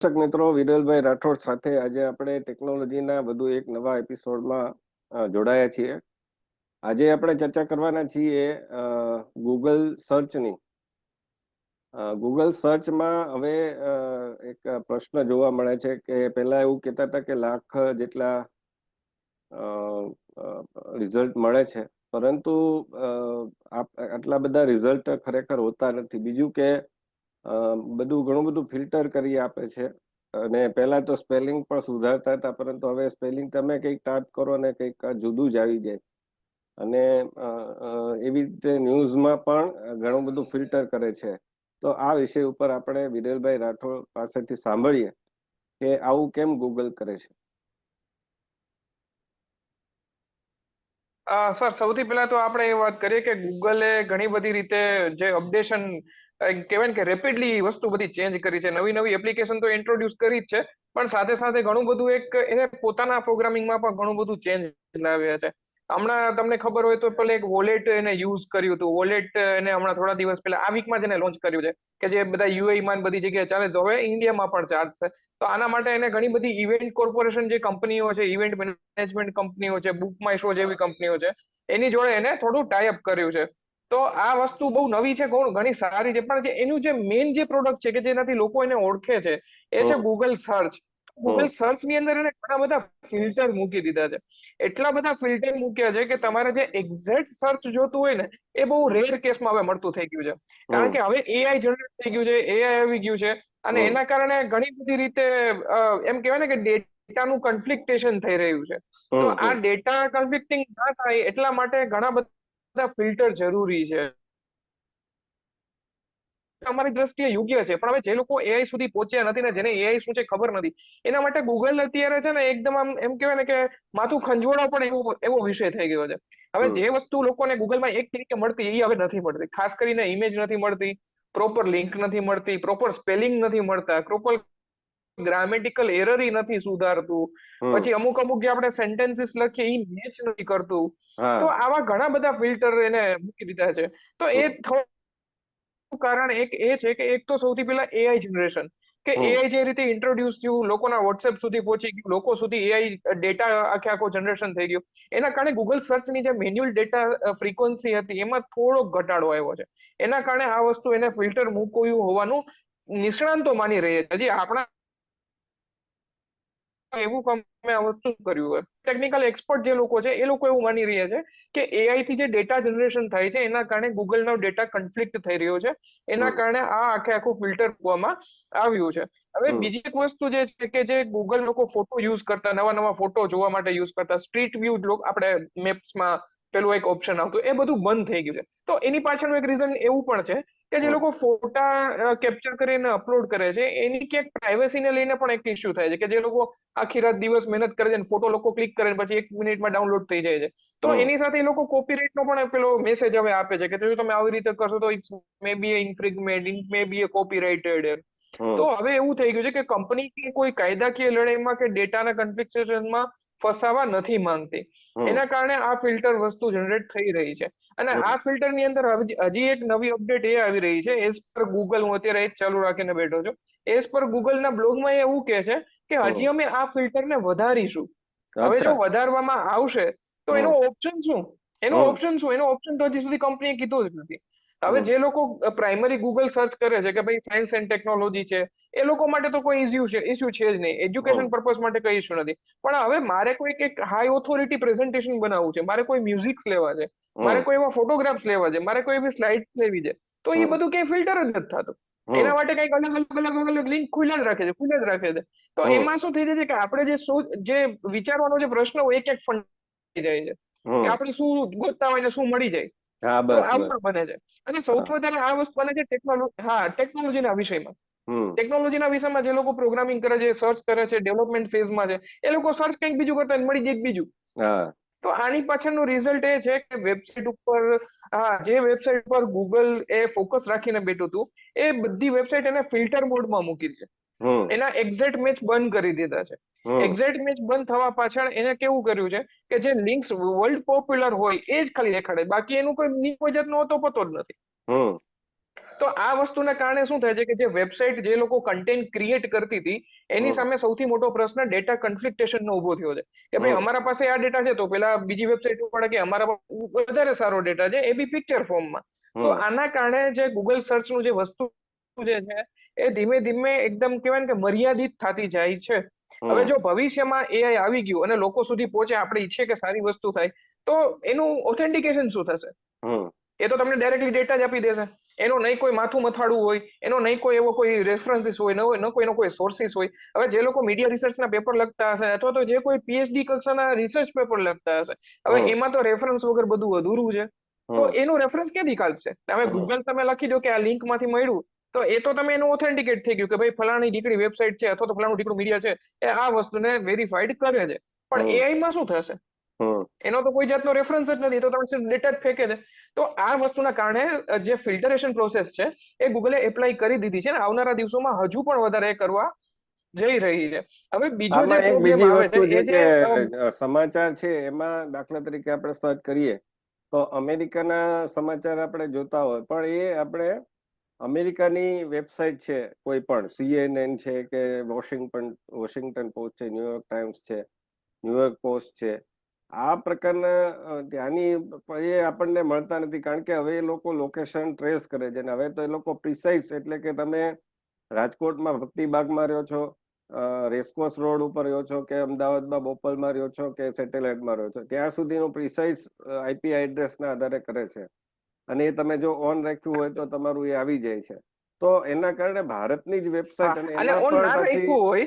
દર્શક મિત્રો, વિરલભાઈ રાઠોડ સાથે આજે આપણે ટેકનોલોજીના વધુ એક નવા એપિસોડમાં જોડાયા છીએ. આજે આપણે ચર્ચા કરવાના છીએ ગૂગલ સર્ચની ગૂગલ સર્ચમાં હવે એક પ્રશ્ન જોવા મળે છે કે પહેલા એવું કહેતા હતા કે લાખ જેટલા રિઝલ્ટ મળે છે. પરંતુ આટલા બધા રિઝલ્ટ ખરેખર હોતા નથી. બીજું કે બધું ઘણું બધું ફિલ્ટર કરી આપે છે. અને પહેલા તો સ્પેલિંગ પણ સુધારતા હતા, પરંતુ હવે સ્પેલિંગ તમે કંઈક ટાઈપ કરો ને કંઈક જુદું જ આવી જાય. અને એવી રીતે ન્યૂઝમાં પણ ઘણું બધું ફિલ્ટર કરે છે. તો આ વિષય ઉપર આપણે વિરેલભાઈ રાઠોડ પાસેથી સાંભળીએ કે આવું કેમ ગૂગલ કરે છે? સર, સૌથી પહેલા તો આપણે એ વાત કરીએ કે ગૂગલે ઘણી બધી રીતે જે અપડેશન કહેવાય કે રેપિડલી વસ્તુ બધી ચેન્જ કરી છે. નવી નવી એપ્લિકેશન તો ઇન્ટ્રોડ્યુસ કરી જ છે, પણ સાથે સાથે ઘણું બધું એક એને પોતાના પ્રોગ્રામિંગમાં પણ ઘણું બધું ચેન્જ લાવ્યા છે. હમણાં તમને ખબર હોય તો પેલા એક વોલેટ એને યુઝ કર્યું હતું. વોલેટ એને હમણાં થોડા દિવસ પહેલા આ વીકમાં જ એને લોન્ચ કર્યું છે, કે જે બધા યુએઈ માં બધી જગ્યાએ ચાલે તો હવે ઇન્ડિયામાં પણ ચાલશે તો આના માટે એને ઘણી બધી ઇવેન્ટ કોર્પોરેશન જે કંપનીઓ છે ઇવેન્ટ મેનેજમેન્ટ કંપનીઓ છે બુક માય શો જેવી કંપનીઓ છે, એની જોડે એને થોડું ટાઈઅપ કર્યું છે. તો આ વસ્તુ બહુ નવી છે ઘણું- ઘણી સારી છે પણ એનું જે મેઇન જે પ્રોડક્ટ છે કે જેનાથી લોકો એને ઓળખે છે એ છે ગૂગલ સર્ચ ગૂગલ સર્ચની અંદર એને ઘણા બધા ફિલ્ટર મૂકી દીધા છે. એટલા બધા ફિલ્ટર મૂક્યા છે કે તમારે જે એક્ઝેક્ટ સર્ચ જોતું હોય ને એ બહુ રેર કેસમાં હવે મળતું થઈ ગયું છે. કારણ કે હવે એઆઈ જનરેટ થઈ ગયું છે એઆઈ આવી ગયું છે અને એના કારણે ઘણી બધી રીતે એમ કહેવાય ને કે ડેટાનું કન્ફ્લિક્ટેશન થઈ રહ્યું છે. તો આ ડેટા કન્ફ્લિક્ટિંગ ના થાય એટલા માટે ઘણા બધા ફિલ્ટર જરૂરી છે. અમારી દ્રષ્ટિએ યોગ્ય છે પણ હવે જે લોકો એઆઈ સુધી પહોંચ્યા નથી ને જેને એઆઈ શું છે ખબર નથી એના માટે ગૂગલ અત્યારે છે ને એકદમ આમ એમ કહેવાય ને કે માથું ખંજોળા પણ એવો એવો વિષય થઈ ગયો છે. હવે જે વસ્તુ લોકોને ગૂગલમાં એક તરીકે મળતી એ હવે નથી મળતી ખાસ કરીને ઇમેજ નથી મળતી પ્રોપર લિંક નથી મળતી પ્રોપર સ્પેલિંગ નથી મળતા પ્રોપર ગ્રામેટિકલ એરર નથી સુધારતું. પછી અમુક અમુક જે આપણે સેન્ટેન્સીસ લખીએ એ મેચ નથી કરતું. તો આવા ઘણા બધા ફિલ્ટર એને મૂકી દીધા છે. તો એ કારણ એક એ છે કે એક તો સૌથી પહેલા એઆઈ જનરેશન કે. એઆઈ જે રીતે ઇન્ટ્રોડ્યુસ થયું લોકોના વોટ્સએપ સુધી પહોંચી ગયું લોકો સુધી એઆઈ ડેટા આખે આખો જનરેશન થઈ ગયું. એના કારણે ગૂગલ સર્ચની જે મેન્યુઅલ ડેટા ફ્રીક્વન્સી હતી એમાં થોડો ઘટાડો આવ્યો છે. એના કારણે આ વસ્તુ એને ફિલ્ટર મૂકવ્યું હોવાનું નિષ્ણાંતો માની રહી છે. હજી આપણા એવું અમે આ વસ્તુ કર્યું હોય. ટેકનિકલ એક્સપર્ટ જે લોકો છે એ લોકો એવું માની રહ્યા છે કે એઆઈ થી જે ડેટા જનરેશન થાય છે એના કારણે ગૂગલનો ડેટા કન્ફ્લિક્ટ થઈ રહ્યો છે. એના કારણે આ આખે આખું ફિલ્ટર કરવામાં આવ્યું છે. હવે બીજી એક વસ્તુ જે છે કે જે ગૂગલ લોકો ફોટો યુઝ કરતા નવા નવા ફોટો જોવા માટે યુઝ કરતા સ્ટ્રીટ વ્યૂ આપણે મેપ્સમાં પેલું એક ઓપ્શન આવતું એ બધું બંધ થઈ ગયું છે. તો એની પાછળનું એક રીઝન એવું પણ છે કે જે લોકો ફોટા કેપ્ચર કરીને અપલોડ કરે છે એની ક્યાંક પ્રાઇવસીને લઈને પણ એક ઇસ્યુ થાય છે કે જે લોકો આખી રાત દિવસ મહેનત કરે છે અને ફોટો લોકો ક્લિક કરે પછી એક મિનિટમાં ડાઉનલોડ થઈ જાય છે. તો એની સાથે એ લોકો કોપીરાઇટ નો પણ પેલો મેસેજ હવે આપે છે કે જો તમે આવી રીતે કરશો તો it's May B ઇન્ફ્રિગમેન્ટ it may બી એ કોપીરાઇટેડ. તો હવે એવું થઈ ગયું છે કે કંપની કોઈ કાયદાકીય લડાઈમાં કે ડેટાના કન્ફિક્સેશનમાં ફસાવા નથી માંગતી. એના કારણે આ ફિલ્ટર વસ્તુ જનરેટ થઈ રહી છે. અને આ ફિલ્ટરની અંદર હજી એક નવી અપડેટ એ આવી રહી છે. એઝ પર ગૂગલ હું અત્યારે એ ચાલુ રાખીને બેઠો છું. એઝ પર ગૂગલના બ્લોગમાં એ એવું કે છે કે હજી અમે આ ફિલ્ટર ને વધારીશું. હવે જો વધારવામાં આવશે તો એનો ઓપ્શન શું? એનો ઓપ્શન શું? એનો ઓપ્શન તો હજી સુધી કંપનીએ કીધું જ નથી. હવે જે લોકો પ્રાઇમરી ગૂગલ સર્ચ કરે છે કે ભાઈ સાયન્સ એન્ડ ટેકનોલોજી છે એ લોકો માટે તો કોઈ ઇસ્યુ છે ઇસ્યુ છે જ નહીં. એજ્યુકેશન. પર્પઝ માટે કઈ ઇસ્યુ નથી. પણ હવે મારે કોઈ એક હાઈ ઓથોરિટી પ્રેઝન્ટેશન બનાવવું છે મારે કોઈ મ્યુઝિક્સ લેવા છે મારે કોઈ એવા ફોટોગ્રાફ્સ લેવા છે મારે કોઈ એવી સ્લાઇડ લેવી છે તો એ બધું કઈ ફિલ્ટર જ નથી થતું. એના માટે કંઈક અલગ અલગ અલગ અલગ લિંક ખુલ્લા જ રાખે છે ખુલ્લા જ રાખે છે. તો એમાં શું થઈ જાય છે કે આપણે જે શું જે વિચારવાનો જે પ્રશ્ન હોય એક એક ફંડ જાય છે. કે આપણે શું ગોતતા હોય ને શું મળી જાય. હા બસ આવું પણ બને છે. અને સૌથી વધારે આ વસ્તુ બને છે ટેકનોલોજી હા ટેકનોલોજીના વિષયમાં. ટેકનોલોજીના વિષયમાં જે લોકો પ્રોગ્રામિંગ કરે છે સર્ચ કરે છે ડેવલપમેન્ટ ફેઝમાં છે એ લોકો સર્ચ કંઈક બીજું કરતા મળી જાય બીજું. હા. તો આની પાછળનું રિઝલ્ટ એ છે કે વેબસાઇટ ઉપર હા જે વેબસાઇટ પર ગૂગલ એ ફોકસ રાખીને બેઠું હતું એ બધી વેબસાઇટ એને ફિલ્ટર મોડમાં મૂકી છે. એના એક્ઝેક્ટ મેચ બંધ કરી દીધા છે. એક્ઝેક્ટ મેચ બંધ થવા પાછળ એને કેવું કર્યું છે કે જે લિંક્સ વર્લ્ડ પોપ્યુલર હોય એ જ ખાલી દેખાડે. બાકી એનું કોઈ કોઈ જાતનો હોતો પતો જ નથી. તો આ વસ્તુના કારણે શું થાય છે કે જે વેબસાઇટ જે લોકો કન્ટેન્ટ ક્રિએટ કરતી હતી એની સામે સૌથી મોટો પ્રશ્ન ડેટા કન્ફ્લિક્ટેશન નો ઊભો થયો છે. કે ભાઈ અમારા પાસે આ ડેટા છે તો પેલા બીજી વેબસાઇટ ઉપર કે અમારા વધારે સારો ડેટા છે એ બી પિક્ચર ફોર્મમાં તો આના કારણે જે ગૂગલ સર્ચનું જે વસ્તુ જે છે એ ધીમે ધીમે એકદમ કહેવાય ને કે મર્યાદિત થતી જાય છે. હવે જો ભવિષ્યમાં એઆઈ આવી ગયું અને લોકો સુધી પહોંચે આપણે ઈચ્છીએ કે સારી વસ્તુ થાય તો એનું ઓથેન્ટિકેશન શું થશે? એ તો તમને ડાયરેક્ટલી ડેટા જ આપી દેશે. એનો નહીં કોઈ માથું મથાડું હોય એનો નહીં કોઈ એવો કોઈ રેફરન્સીસ હોય ન હોય ન કોઈનો કોઈ સોર્સિસ હોય. હવે જે લોકો મીડિયા રિસર્ચના પેપર લખતા હશે અથવા તો જે કોઈ પીએચડી કક્ષાના રિસર્ચ પેપર લખતા હશે હવે એમાં તો રેફરન્સ વગર બધું અધૂરું છે. તો એનું રેફરન્સ ક્યાંથી કાઢશે? તમે ગૂગલ તમે લખી દો કે આ લિંકમાંથી મળ્યું તો એ તો તમે એનું ઓથેન્ટિકેટ થઈ ગયું કે ભાઈ ફલાણી દીકરી વેબસાઇટ છે અથવા તો ફલાણું દીકરું મીડિયા છે એ આ વસ્તુને વેરીફાઈડ કરે છે. પણ. એઆઈ માં શું થશે? એનો તો કોઈ જાતનો રેફરન્સ જ નથી તો તમે સિર્ફ ડેટા જ ફેંકે છે તો આ વસ્તુના કારણે જે ફિલ્ટરેશન પ્રોસેસ છે એ ગૂગલે એપ્લાય કરી દીધી છે ને આવનારા દિવસોમાં હજુ પણ વધારે કરવા જઈ રહી છે. હવે બીજો જે એક બીજી વસ્તુ છે કે સમાચાર છે એમાં દાખલા તરીકે આપણે સર્ચ કરીએ તો અમેરિકાના સમાચાર આપણે જોતા હોય પણ એ આપણે અમેરિકાની વેબસાઇટ છે, કોઈ પણ સીએનએન છે કે વોશિંગ્ટન વોશિંગ્ટન પોસ્ટ છે ન્યુયોર્ક ટાઈમ્સ છે ન્યુયોર્ક પોસ્ટ છે, આ પ્રકારના ત્યાંની એ આપણને મળતા નથી. કારણ કે હવે એ લોકો લોકેશન ટ્રેસ કરે છે અને હવે તો એ લોકો પ્રિસાઇઝ એટલે કે તમે રાજકોટમાં ભક્તિબાગમાં રહ્યો છો રેસકોર્સ રોડ ઉપર રહ્યો છો કે અમદાવાદમાં બોપલમાં રહ્યો છો કે સેટેલાઇટમાં રહ્યો છો, ત્યાં સુધીનું પ્રિસાઇઝ આઈપી એડ્રેસના આધારે કરે છે. અને એ તમે જો ઓન રાખ્યું હોય તો તમારું એ આવી જાય છે. તો એના કારણે ભારતની જ વેબસાઇટ અને અને એમાં ઓન પણ ના પછી હોય?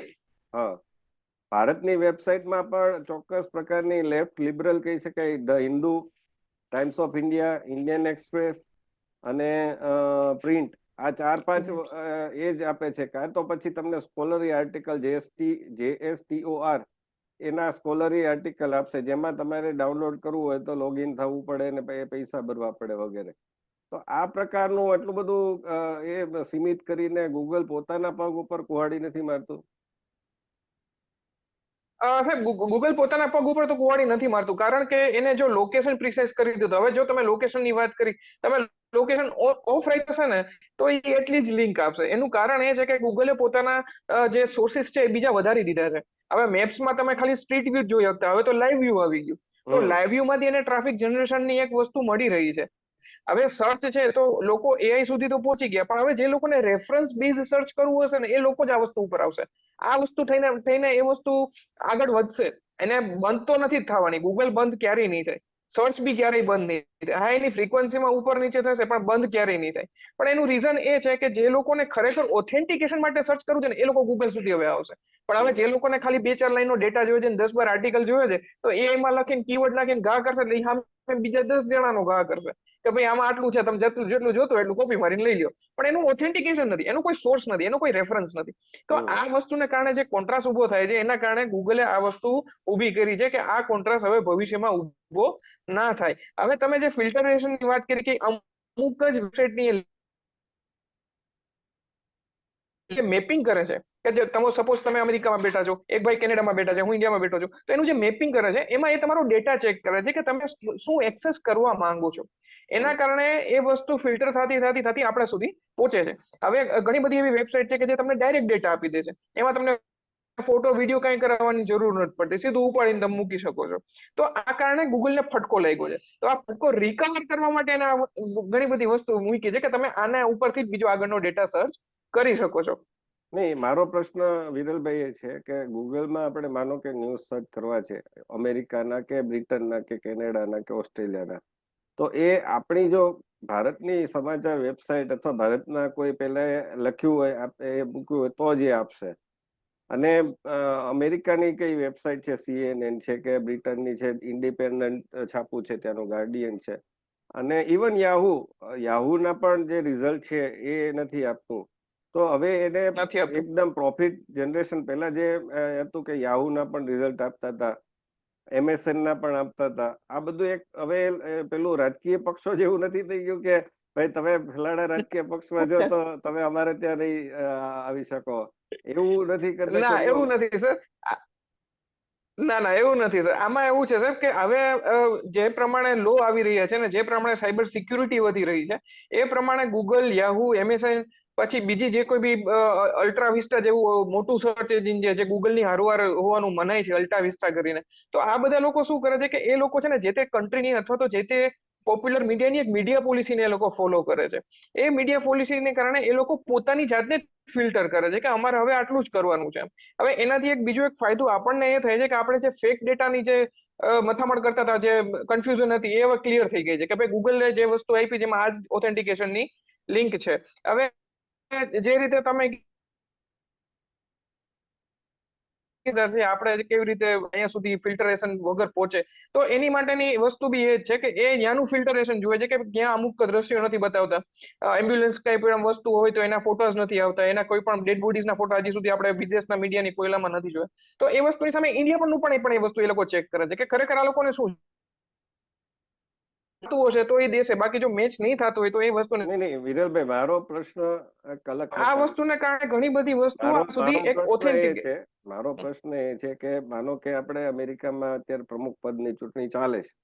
હા. ભારતની વેબસાઇટમાં પણ ચોક્કસ પ્રકારની લેફ્ટ લિબરલ કહી શકાય the Hindu Times of India Indian Express અને પ્રિન્ટ. આ ચાર પાંચ. એ જ આપે છે. કાં તો પછી તમને સ્કોલરી આર્ટિકલ જેએસટી જેએસટીઓઆર એના સ્કોલરી આર્ટિકલ આપશે. જેમાં તમારે ડાઉનલોડ કરવું હોય તો લોગિન થવું પડે ને પૈસા ભરવા પડે વગેરે. તો આ પ્રકારનું એટલું બધું એ સીમિત કરીને ગૂગલ પોતાના પગ ઉપર કુહાડી નથી મારતું? સાહેબ ગૂગલ પોતાના પગ ઉપર તો કુવાડી નથી મારતું. કારણ કે એને જો લોકેશન પ્રિસાઇઝ કરી દીધું હવે જો તમે લોકેશનની વાત કરી, તમે લોકેશન ઓફ રાઈટ હશે ને તો એ એટલી જ લિંક આપશે. એનું કારણ એ છે કે ગૂગલે પોતાના જે સોર્સિસ છે એ બીજા વધારી દીધા છે. હવે મેપ્સમાં તમે ખાલી સ્ટ્રીટ વ્યૂ જોઈ શકતા. હવે તો લાઈવ વ્યૂ આવી ગયું. તો લાઈવ વ્યૂ માંથી એને ટ્રાફિક જનરેશનની એક વસ્તુ મળી રહી છે. હવે સર્ચ છે તો લોકો એઆઈ સુધી તો પહોંચી ગયા. પણ હવે જે લોકોને રેફરન્સ બેઝ સર્ચ કરવું હશે ને એ લોકો જ આ વસ્તુ ઉપર આવશે. આ વસ્તુ થઈને થઈને એ વસ્તુ આગળ વધશે. એને બંધ તો નથી થવાની. ગૂગલ બંધ ક્યારેય નહીં થાય. સર્ચ બી ક્યારેય બંધ નહીં હા એની ફ્રીક્વન્સીમાં ઉપર નીચે થશે પણ બંધ ક્યારેય નહીં થાય. પણ એનું રીઝન એ છે કે જે લોકોને ખરેખર ઓથેન્ટિકેશન માટે સર્ચ કરવું છે ને એ લોકો ગૂગલ સુધી હવે આવશે. પણ હવે જે લોકોને ખાલી બે ચાર લાઈનનો ડેટા જોયો છે ને દસ બાર આર્ટિકલ જોયો છે તો એ એમાં લખીને કીવર્ડ નાખીને ઘા કરશે એટલે બીજા દસ જણાનો ઘા કરશે. કે ભાઈ આમાં આટલું છે તમે જેટલું જેટલું જોતું એટલું કોપી મારીને લઈ લો પણ એનું ઓથેન્ટિકેશન નથી એનું કોઈ સોર્સ નથી એનો કોઈ રેફરન્સ નથી. તો. આ વસ્તુને કારણે જે કોન્ટ્રાસ્ટ ઊભો થાય છે એના કારણે ગૂગલે આ વસ્તુ ઊભી કરી છે કે આ કોન્ટ્રાસ્ટ હવે ભવિષ્યમાં ઊભો ના થાય. હવે તમે જે ફિલ્ટરેશનની વાત કરી કે અમુક જ વેબસાઇટની મેપિંગ કરે છે. કે જે તમે સપોઝ તમે અમેરિકામાં બેઠા છો, એક ભાઈ કેનેડામાં બેઠા છે, હું ઇન્ડિયામાં બેઠો છું, તો એનું જે મેપિંગ કરે છે, એમાં એ તમારો ડેટા ચેક કરે છે કે તમે શું એક્સેસ કરવા માંગો છો. એના કારણે એ વસ્તુ ફિલ્ટર થતી થતી થતી આપણા સુધી પહોંચે છે. હવે ઘણી બધી એવી વેબસાઇટ છે કે જે તમને ડાયરેક્ટ ડેટા આપી દે છે. એમાં તમને ફોટો, વીડિયો કઈ કરાવવાની જરૂર નથી પડતી. સીધું ઉપાડીને તમે મૂકી શકો છો. તો આ કારણે ગૂગલને ફટકો લાગ્યો છે. તો આ ફટકો રિકવર કરવા માટે ઘણી બધી વસ્તુ મૂકી છે કે તમે આના ઉપરથી બીજો આગળનો ડેટા સર્ચ કરી શકો છો. નહીં, મારો પ્રશ્ન વિરલભાઈ એ છે કે ગૂગલમાં આપણે માનો કે ન્યૂઝ સર્ચ કરવા છે, અમેરિકાના કે બ્રિટનના કે કેનેડાના કે ઓસ્ટ્રેલિયાના, તો એ આપણી જો ભારતની સમાચાર વેબસાઇટ અથવા ભારતના કોઈ પહેલા લખ્યું હોય એ મૂક્યું હોય તો જ એ આપશે. અને અમેરિકાની કઈ વેબસાઇટ છે? સીએનએન છે કે બ્રિટનની છે? ઇન્ડિપેન્ડન્ટ છાપું છે ત્યાંનું ગાર્ડિયન છે. અને ઇવન યાહુ યાહુના પણ જે રિઝલ્ટ છે એ નથી આપતું. તો હવે એને એકદમ પ્રોફિટ જનરેશન પહેલા જે હતું કે યાહુના પણ રિઝલ્ટ આપતા હતા એમએસએન ના પણ આપતા હતા. આ બધું એક હવે પેલું રાજકીય પક્ષો જેવું નથી થઈ ગયું કે ભાઈ તમે ફલાણા રાજકીય પક્ષમાં જો તો તમે અમારે ત્યાં નહીં આવી શકો. એવું નથી કરતા ના એવું નથી સર. ના ના એવું નથી સર. આમાં એવું છે સાહેબ કે હવે જે પ્રમાણે લો આવી રહ્યા છે ને જે પ્રમાણે સાયબર સિક્યુરિટી વધી રહી છે એ પ્રમાણે ગૂગલ યાહુ એમએસએન પછી બીજી જે કોઈ બી અલ્ટ્રા વિસ્ટા જેવું મોટું સર્ચ એન્જિન છે જે ગૂગલની હારોહાર હોવાનું મનાય છે અલ્ટ્રા વિસ્ટા કરીને. તો આ બધા લોકો શું કરે છે કે એ લોકો છે ને જે તે કન્ટ્રીની અથવા તો જે તે પોપ્યુલર મીડિયાની એક મીડિયા પોલિસીને એ લોકો ફોલો કરે છે. એ મીડિયા પોલિસીને કારણે એ લોકો પોતાની જાતને ફિલ્ટર કરે છે કે અમારે હવે આટલું જ કરવાનું છે. હવે એનાથી એક બીજો એક ફાયદો આપણને એ થાય છે કે આપણે જે ફેક ડેટાની જે મથામણ કરતા હતા, જે કન્ફ્યુઝન હતી, એ હવે ક્લિયર થઈ ગઈ છે કે ભાઈ ગૂગલે જે વસ્તુ આપી જેમાં આ જ ઓથેન્ટિકેશનની લિંક છે. હવે જે રીતે તમે છે, આપણે કેવી રીતે અહીંયા સુધી ફિલ્ટરેશન વગર પહોંચે. તો એની માટેની વસ્તુ બી એ છે કે એ ત્યાંનું ફિલ્ટરેશન જુએ છે કે ત્યાં અમુક દ્રશ્યો નથી બતાવતા. એમ્બ્યુલન્સ કઈ પણ વસ્તુ હોય તો એના ફોટોઝ નથી આવતા. એના કોઈ પણ ડેડ બોડીઝના ફોટો હજી સુધી આપણે વિદેશના મીડિયાની કોયલામાં નથી જોયા. તો એ વસ્તુની સામે ઇન્ડિયા પણ પણ એ વસ્તુ એ લોકો ચેક કરે છે કે ખરેખર આ લોકોને શું થતું હશે તો એ દેશે. બાકી જો મેચ નહીં થતો હોય તો એ વસ્તુ નહીં નહીં વિરલભાઈ મારો પ્રશ્ન કલક આ વસ્તુને કારણે ઘણી બધી વસ્તુ સુધી એક ઓથેન્ટિક છે. મારો પ્રશ્ન એ છે કે માનો કે આપણે અમેરિકામાં અત્યારે પ્રમુખ પદની ચૂંટણી ચાલે છે.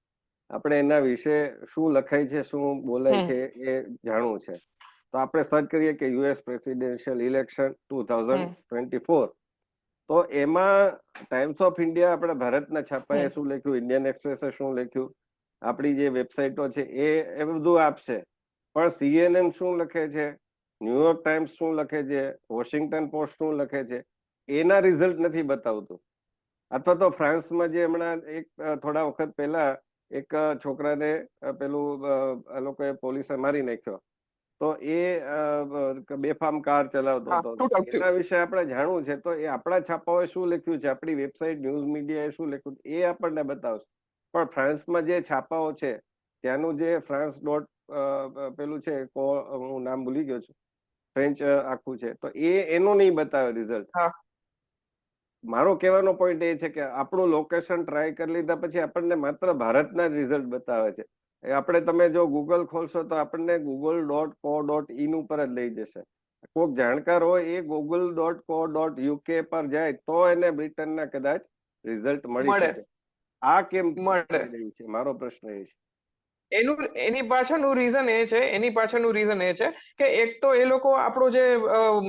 આપણે એના વિશે શું લખાય છે શું બોલાય છે એ જાણવું છે. તો આપણે સર્ચ કરીએ કે US presidential election two thousand twenty four. તો એમાં ટાઈમ્સ ઓફ ઇન્ડિયા આપણે ભારતના છાપાએ શું લખ્યું? ઇન્ડિયન એક્સપ્રેસે શું લખ્યું? આપણી જે વેબસાઇટો છે એ એ બધું આપશે. પણ સીએનએન શું લખે છે? ન્યુયોર્ક ટાઈમ્સ શું લખે છે? વોશિંગ્ટન પોસ્ટ શું લખે છે? એના રિઝલ્ટ નથી બતાવતું. અથવા તો ફ્રાન્સમાં જે હમણાં એક થોડા વખત પહેલા એક છોકરાને પેલું એ લોકોએ પોલીસે મારી નાખ્યો. તો એ બેફામ કાર ચલાવતો હતો. એના વિશે આપણે જાણવું છે. તો એ આપણા છાપાઓએ શું લખ્યું છે? આપણી વેબસાઇટ ન્યૂઝ મીડિયાએ શું લખ્યું એ આપણને બતાવશે. પણ ફ્રાન્સમાં જે છાપાઓ છે ત્યાંનું જે ફ્રાન્સ ડોટ પેલું છે કો હું નામ ભૂલી ગયો છું ફ્રેન્ચ આખું છે તો એ એનું નહીં બતાવે રિઝલ્ટ મારો કહેવાનો પોઈન્ટ એ છે કે આપણું લોકેશન ટ્રાય કરી લીધા પછી આપણને માત્ર ભારતના જ રિઝલ્ટ બતાવે છે. એ આપણે તમે જો ગૂગલ ખોલશો તો આપણને Google dot co dot in ઉપર જ લઈ જશે. કોઈક જાણકાર હોય એ Google dot co dot UK પર જાય તો એને બ્રિટનના કદાચ રિઝલ્ટ મળી મળે. શકે. આ કેમ મળે. છે? મારો પ્રશ્ન એ છે. એનું એની પાછળનું રીઝન એ છે એની પાછળનું રીઝન એ છે કે એક તો એ લોકો આપણો જે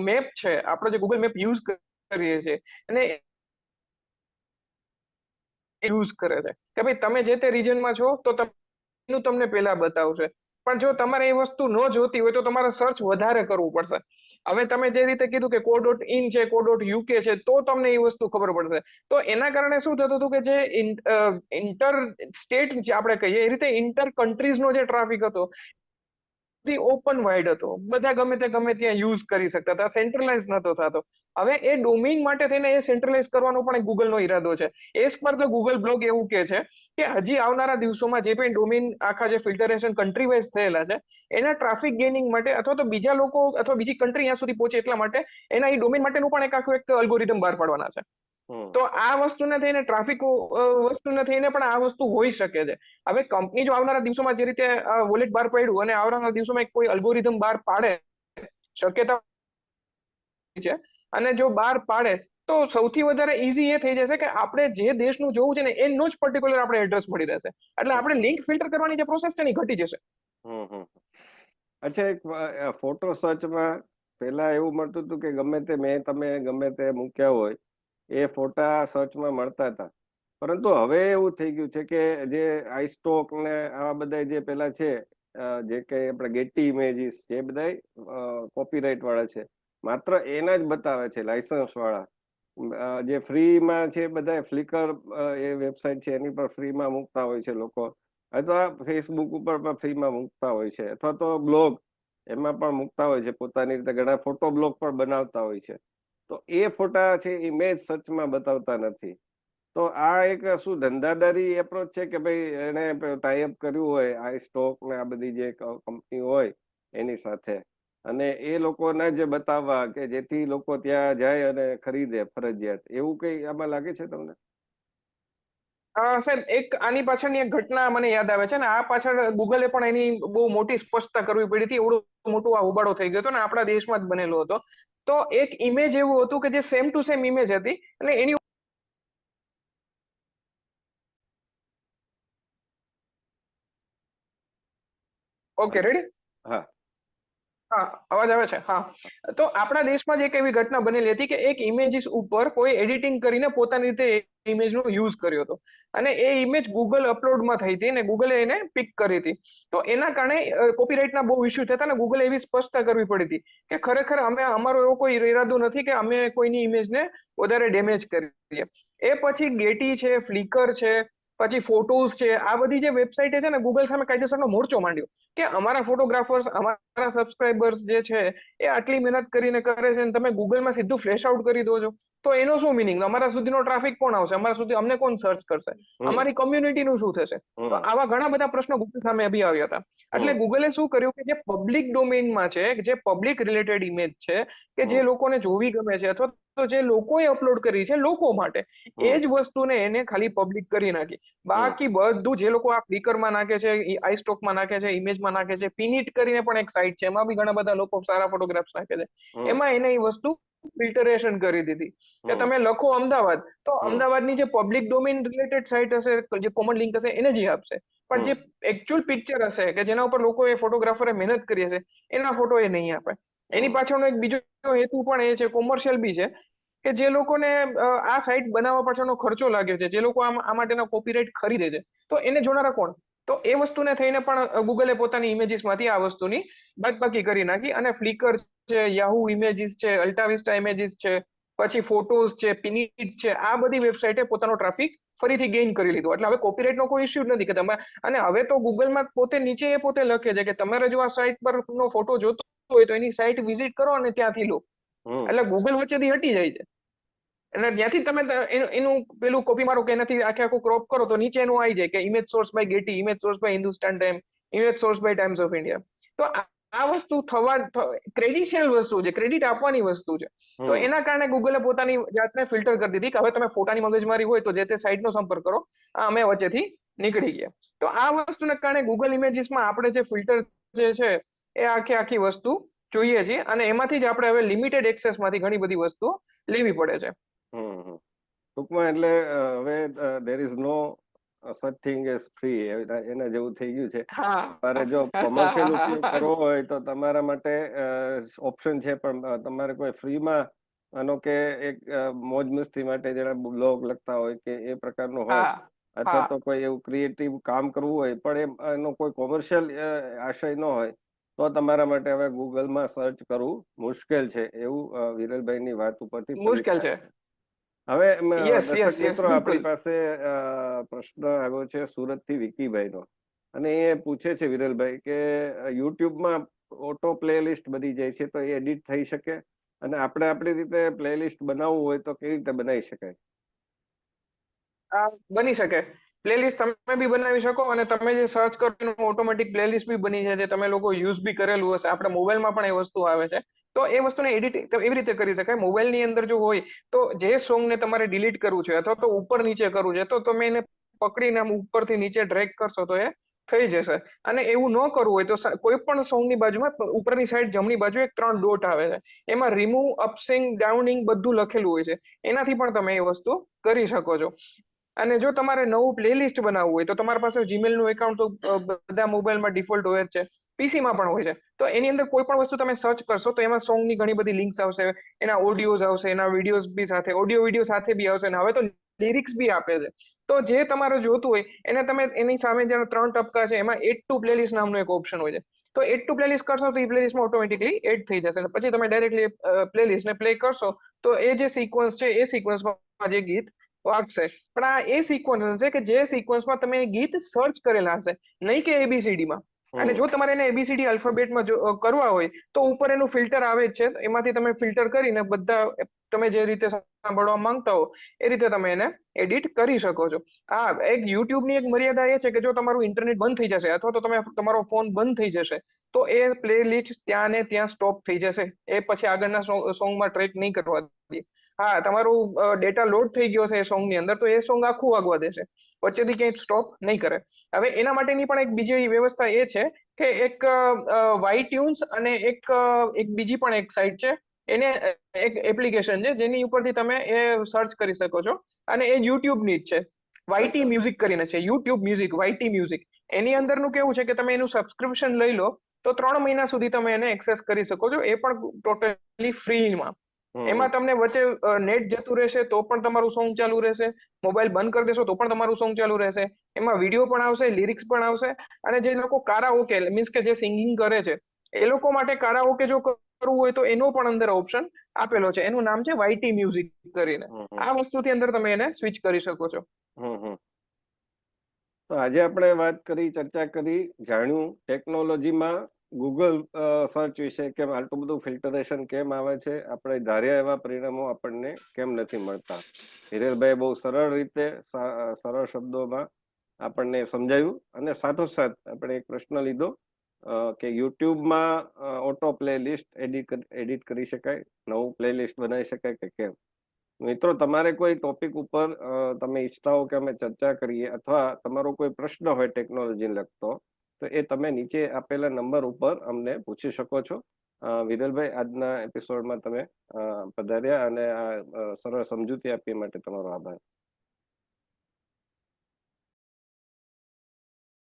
મેપ છે આપણો જે ગૂગલ મેપ યુઝ કરીએ છીએ અને યુઝ કરે છે કે ભાઈ તમે જે તે રીજનમાં છો તો એનું તમને પહેલા બતાવશે. પણ જો તમારે એ વસ્તુ ન જોતી હોય તો તમારે સર્ચ વધારે કરવું પડશે. હવે તમે જે રીતે કીધું કે કો ડોટ ઇન છે કો ડોટ યુકે છે, તો તમને એ વસ્તુ ખબર પડશે. તો એના કારણે શું થતું હતું કે જે ઇન્ટર સ્ટેટ આપણે કહીએ, એ રીતે ઇન્ટર કન્ટ્રીઝનો જે ટ્રાફિક હતો ઓપન વાઇડ હતો. બધા ગમે તે ગમે ત્યાં યુઝ કરી શકતા હતા. સેન્ટ્રલાઇઝ નતો થતો. હવે એ ડોમેઇન માટે થઈને એ સેન્ટ્રલાઇઝ કરવાનો પણ એક ગૂગલનો ઈરાદો છે. એ પર તો ગૂગલ બ્લોગ એવું કે છે કે હજી આવનારા દિવસોમાં જે પણ ડોમેઇન આખા જે ફિલ્ટરેશન કન્ટ્રી વાઇઝ થયેલા છે, એના ટ્રાફિક ગેનિંગ માટે અથવા તો બીજા લોકો અથવા બીજી કન્ટ્રી અહીંયા સુધી પહોંચે એટલા માટે એના એ ડોમેન માટેનું પણ એક આખું એક અલ્ગોરિધમ બહાર પાડવાના છે. તો આ વસ્તુને થઈને ટ્રાફિક વસ્તુને થઈને પણ આ વસ્તુ હોઈ શકે છે. હવે કંપની જો આવનારા દિવસોમાં જે રીતે વોલેટ બહાર પડ્યું અને આવનારા દિવસોમાં કોઈ અલ્ગોરિધમ બહાર પાડે શક્યતા છે અને જો બહાર પાડે તો સૌથી વધારે ઈઝી એ થઈ જશે કે આપણે જે દેશનું જોવું છે ને એનું જ પર્ટિક્યુલર આપણે એડ્રેસ મળી રહેશે. એટલે આપણે લિંક ફિલ્ટર કરવાની જે પ્રોસેસ છે ને ઘટી જશે. હમ હમ. અચ્છા એક ફોટો સર્ચમાં પહેલા એવું મળતું હતું કે ગમે તે મેં તમે ગમે તે મૂક્યા હોય એ ફોટા સર્ચમાં મળતા હતા. પરંતુ હવે એવું થઈ ગયું છે કે જે આઈસ્ટોક ને આવા બધા જે પેલા છે જે કે આપણે ગેટી ઇમેજીસ જે બધા કોપીરાઇટ વાળા છે. માત્ર એના જ બતાવે છે લાયસન્સ વાળા. જે ફ્રીમાં છે બધા ફ્લિકર એ વેબસાઇટ છે, એની પર ફ્રીમાં મૂકતા હોય છે લોકો. અથવા ફેસબુક ઉપર પણ ફ્રીમાં મૂકતા હોય છે. અથવા તો બ્લોગ એમાં પણ મૂકતા હોય છે. પોતાની રીતે ઘણા ફોટો બ્લોગ પણ બનાવતા હોય છે. તો એ ફોટા છે ઇમેજ સર્ચમાં બતાવતા નથી. તો આ એક શું ધંધાદારી એપ્રોચ છે કે ભાઈ એને ટાઈઅપ કર્યું હોય, આ સ્ટોક ને આ બધી જે કંપની હોય, એની સાથે. અને એ લોકોને જ બતાવવા કે જેથી લોકો ત્યાં જાય અને ખરીદે ફરજિયાત. એવું કઈ આમાં લાગે છે તમને? સાહેબ, એક આની પાછળની એક ઘટના મને યાદ આવે છે ને, આ પાછળ ગૂગલે પણ એની બહુ મોટી સ્પષ્ટતા કરવી પડી હતી એવડું મોટો આ હોબાળો થઈ ગયો હતો ને, આપણા દેશમાં જ બનેલો હતો. તો એક ઇમેજ એવું હતું કે જે સેમ ટુ સેમ ઇમેજ હતી અને એની ઓકે રેડી હા. હા, અવાજ આવે છે? હા. તો આપણા દેશમાં જ એક એવી ઘટના બનેલી હતી કે એક ઇમેજીસ ઉપર કોઈ એડિટિંગ કરીને પોતાની રીતે ઇમેજનો યુઝ કર્યો હતો. અને એ ઇમેજ ગૂગલ અપલોડમાં થઈ હતી અને ગૂગલે એને પિક કરી હતી. તો એના કારણે કોપીરાઇટના બહુ ઇસ્યુ થતા અને ગૂગલે એવી સ્પષ્ટતા કરવી પડી હતી કે ખરેખર અમે, અમારો એવો કોઈ ઇરાદો નથી કે અમે કોઈની ઇમેજને વધારે ડેમેજ કરીએ. એ પછી ગેટી છે ફ્લિકર છે પછી ફોટોઝ છે આ બધી જે વેબસાઇટ છે ને ગૂગલ સામે કાયદેસરનો મોરચો માંડ્યો કે અમારા ફોટોગ્રાફર્સ અમારા સબસ્ક્રાઇબર્સ જે છે એ આટલી મહેનત કરીને કરે છે અને તમે ગૂગલમાં સીધું ફ્લેશ આઉટ કરી દો છો. તો એનો શું મિનિંગ અમારા સુધીનો ટ્રાફિક કોણ આવશે? અમારા સુધી અમને કોણ સર્ચ કરશે? અમારી કમ્યુનિટીનું શું થશે? તો આવા ઘણા બધા પ્રશ્નો ગૂગલ સામે અભી આવ્યા હતા. એટલે ગૂગલે શું કર્યું કે જે પબ્લિક ડોમેનમાં છે જે પબ્લિક રિલેટેડ ઇમેજ છે કે જે લોકોને જોવી ગમે છે અથવા તો જે લોકોએ અપલોડ કરી છે લોકો માટે એ જ વસ્તુને એને ખાલી પબ્લિક કરી નાખી. બાકી બધું જે લોકો આ ફ્લિકરમાં નાખે છે આઈ સ્ટોકમાં નાખે છે ઇમેજમાં નાખે છે પિનિટ કરીને પણ એક સાઇટ છે એમાં બી ઘણા બધા લોકો સારા ફોટોગ્રાફ્સ નાખે છે. એમાં એને એ વસ્તુ ફિલ્ટરેશન કરી દીધી. કે તમે લખો અમદાવાદ તો અમદાવાદની જે પબ્લિક ડોમેન રિલેટેડ સાઇટ હશે જે કોમન લિંક હશે એને જ આપશે. પણ જે એકચ્યુઅલ પિક્ચર હશે કે જેના ઉપર લોકોએ ફોટોગ્રાફરે મહેનત કરી હશે એના ફોટો એ નહીં આપે. એની પાછળનો એક બીજો હેતુ પણ એ છે કોમર્શિયલ બી છે કે જે લોકોને આ સાઇટ બનાવવા પાછળનો ખર્ચો લાગ્યો છે જે લોકો આ માટેના કોપીરાઇટ ખરીદે છે તો એને જોનારા કોણ? તો એ વસ્તુને થઈને પણ ગૂગલે પોતાની ઇમેજીસમાંથી આ વસ્તુની બાદબાકી કરી નાખી અને ફ્લિકર છે યાહુ ઇમેજીસ છે અલ્ટાવિસ્ટા ઇમેજીસ છે પછી ફોટોઝ છે પિનિટ છે આ બધી વેબસાઇટે પોતાનો ટ્રાફિક ફરીથી ગેઇન કરી લીધો. એટલે હવે કોપીરાઇટનો કોઈ ઇસ્યુ નથી કે તમે અને હવે તો ગૂગલમાં પોતે નીચે એ પોતે લખે છે કે તમારે જો આ સાઇટ પર નો ફોટો જોતો હોય તો એની સાઇટ વિઝિટ કરો અને ત્યાંથી લો. એટલે ગૂગલ વચ્ચેથી હટી જાય છે. એટલે ત્યાંથી તમે એનું પેલું કોપી મારો કે એનાથી આખે આખું ક્રોપ કરો તો નીચે એનું આવી જાય કે image source by Getty image source by Hindustan Time image source by Times of India તો આ વસ્તુ થવા ક્રેડિશિયલ વસ્તુ છે ક્રેડિટ આપવાની વસ્તુ છે. તો એના કારણે ગૂગલે પોતાની જાતને ફિલ્ટર કરી દીધી કે હવે તમે ફોટાની મગજમારી હોય તો જે તે સાઇટનો સંપર્ક કરો. આ અમે વચ્ચેથી નીકળી ગયા. તો આ વસ્તુને કારણે ગૂગલ ઇમેજીસમાં આપણે જે ફિલ્ટર જે છે એ આખી આખી વસ્તુ જોઈએ છીએ અને એમાંથી જ આપણે હવે લિમિટેડ એક્સેસમાંથી ઘણી બધી વસ્તુઓ લેવી પડે છે. ટૂંકમાં એટલે હવે દેર ઇઝ નો સચ થિંગ ઇઝ ફ્રી એના જેવું થઈ ગયું છે. તમારે જો કોમર્શિયલ ઉપયોગ કરવો હોય તો તમારા માટે ઓપ્શન છે પણ તમારે કોઈ ફ્રીમાં માનો કે એક મોજ મસ્તી માટે જેના બ્લોગ લખતા હોય કે એ પ્રકારનો હોય અથવા તો કોઈ એવું ક્રિએટિવ કામ કરવું હોય પણ એનો કોઈ કોમર્શિયલ આશય ન હોય તો તમારા માટે હવે ગૂગલમાં સર્ચ કરવું મુશ્કેલ છે એવું વિરલભાઈની વાત ઉપરથી મુશ્કેલ છે. હવે મિત્રો આપણી પાસે પ્રશ્ન આવ્યો છે સુરતથી વિકીભાઈ નો અને એ પૂછે છે વિરલભાઈ કે યુટ્યુબમાં ઓટો પ્લેલિસ્ટ બની જાય છે તો એ એડિટ થઈ શકે? અને આપણે આપણી રીતે પ્લેલિસ્ટ બનાવવું હોય તો કેવી રીતે બનાવી શકાય? બની શકે. પ્લેલિસ્ટ તમે બી બનાવી શકો અને તમે જે સર્ચ કરો એનું ઓટોમેટિક પ્લેલિસ્ટ બી બની જાય છે. તમે લોકો યુઝ બી કરેલું હશે. આપણે મોબાઈલમાં પણ એ વસ્તુ આવે છે. તો એ વસ્તુને એડિટ એવી રીતે કરી શકાય. મોબાઈલની અંદર જો હોય તો જે સોંગને તમારે ડિલીટ કરવું છે અથવા તો ઉપર નીચે કરવું છે તો તમે એને પકડીને ઉપરથી નીચે ડ્રેગ કરશો તો એ થઈ જશે. અને એવું ન કરવું હોય તો કોઈ પણ સોંગની બાજુમાં ઉપરની સાઈડ જમણી બાજુ એક ત્રણ ડોટ આવે છે. એમાં રિમૂવ અપસિંગ ડાઉનિંગ બધું લખેલું હોય છે. એનાથી પણ તમે એ વસ્તુ કરી શકો છો. અને જો તમારે નવું પ્લેલિસ્ટ બનાવવું હોય, તો તમારા પાસે જીમેલનું એકાઉન્ટ તો બધા મોબાઈલમાં ડિફોલ્ટ હોય જ છે. પીસીમાં પણ હોય છે. તો એની અંદર કોઈ પણ વસ્તુ તમે સર્ચ કરશો, તો એમાં સોંગની ઘણી બધી લિંક્સ આવશે, એના ઓડિયોઝ આવશે, એના વિડીયોઝ બી સાથે ઓડિયો વીડિયો સાથે બી આવશે, અને હવે તો લિરિક્સ બી આપે છે. તો જે તમારે જોતું હોય, એને તમે, એની સામે જે ત્રણ ટપકા છે, એમાં એટ ટુ પ્લેલિસ્ટ નામનો એક ઓપ્શન હોય છે. તો એડ ટુ પ્લેલિસ્ટ કરશો, તો એ પ્લેલિસ્ટમાં ઓટોમેટિકલી એડ થઈ જશે. પછી તમે ડાયરેક્ટલી પ્લેલિસ્ટને પ્લે કરશો, તો એ જે સિક્વન્સ છે, એ સિક્વન્સમાં જે ગીત વાગશે. પણ આ એ સિક્વન્સ છે કે જે સિક્વન્સમાં તમે ગીત સર્ચ કરેલા હશે નહીં કે એબીસીડીમાં અને જો તમારે એને એબીસીડી આલ્ફાબેટમાં કરવા હોય તો ઉપર એનું ફિલ્ટર આવે જ છે. એમાંથી તમે ફિલ્ટર કરીને બધા તમે જે રીતે સાંભળવા માંગતા હો એ રીતે તમે એને એડિટ કરી શકો છો. હા એક યુટ્યુબની એક મર્યાદા એ છે કે જો તમારું ઇન્ટરનેટ બંધ થઈ જશે અથવા તો તમે તમારો ફોન બંધ થઈ જશે તો એ પ્લે લિસ્ટ ત્યાં ને ત્યાં સ્ટોપ થઈ જશે. એ પછી આગળના સોંગમાં ટ્રેક નહીં કરવા દે હા તમારું ડેટા લોડ થઈ ગયો છે એ સોંગની અંદર તો એ સોંગ આખું આગવા દેશે. વચ્ચેથી ક્યાંય સ્ટોપ નહીં કરે. હવે એના માટેની પણ એક બીજી વ્યવસ્થા એ છે કે એક વાઈ ટ્યુન્સ અને એક એક બીજી પણ એક સાઇટ છે. એને એક એપ્લિકેશન છે જેની ઉપરથી તમે એ સર્ચ કરી શકો છો. અને એ યુટ્યુબની જ છે. વાયટી મ્યુઝિક કરીને છે. યુટ્યુબ મ્યુઝિક વાયટી મ્યુઝિક એની અંદરનું કેવું છે કે તમે એનું સબસ્ક્રિપ્શન લઈ લો તો ત્રણ મહિના સુધી તમે એને એક્સેસ કરી શકો છો. એ પણ ટોટલી ફ્રીમાં એમાં તમને વચ્ચે નેટ જતું રહેશે તો પણ તમારું સોંગ ચાલુ રહેશે. મોબાઈલ બંધ કરી દેશો તો પણ તમારું સોંગ ચાલુ રહેશે. એમાં વીડિયો પણ આવશે લિરિક્સ પણ આવશે અને જે લોકો કારાઓકે મીન્સ કે જે સિંગિંગ કરે છે એ લોકો માટે કારાઓકે જો કરવું હોય તો એનો પણ અંદર ઓપ્શન આપેલો છે. એનું નામ છે વાયટી મ્યુઝિક કરીને. આ વસ્તુથી અંદર તમે એને સ્વિચ કરી શકો છો. તો આજે આપણે વાત કરી ચર્ચા કરી જાણ્યું ટેકનોલોજીમાં ગૂગલ સર્ચ વિશે કેમ આટલું બધું ફિલ્ટરેશન કેમ આવે છે? આપણે ધાર્યા એવા પરિણામો આપણને કેમ નથી મળતા? હિરેલભાઈ બહુ સરળ રીતે સરળ શબ્દોમાં આપણને સમજાવ્યું અને સાથોસાથ આપણે એક પ્રશ્ન લીધો કે યુટ્યુબમાં auto play list edit edit કરી શકાય, નવું પ્લે લિસ્ટ બનાવી શકાય કે કેમ? મિત્રો, તમારે કોઈ ટોપિક ઉપર તમે ઈચ્છતા હો કે અમે ચર્ચા કરીએ અથવા તમારો કોઈ પ્રશ્ન હોય ટેકનોલોજીને લગતો તો એ તમે નીચે આપેલા નંબર ઉપર અમને પૂછી શકો છો. વિરલભાઈ, આજના એપિસોડમાં તમે પધાર્યા અને આ સરળ સમજૂતી આપી માટે તમારો આભાર.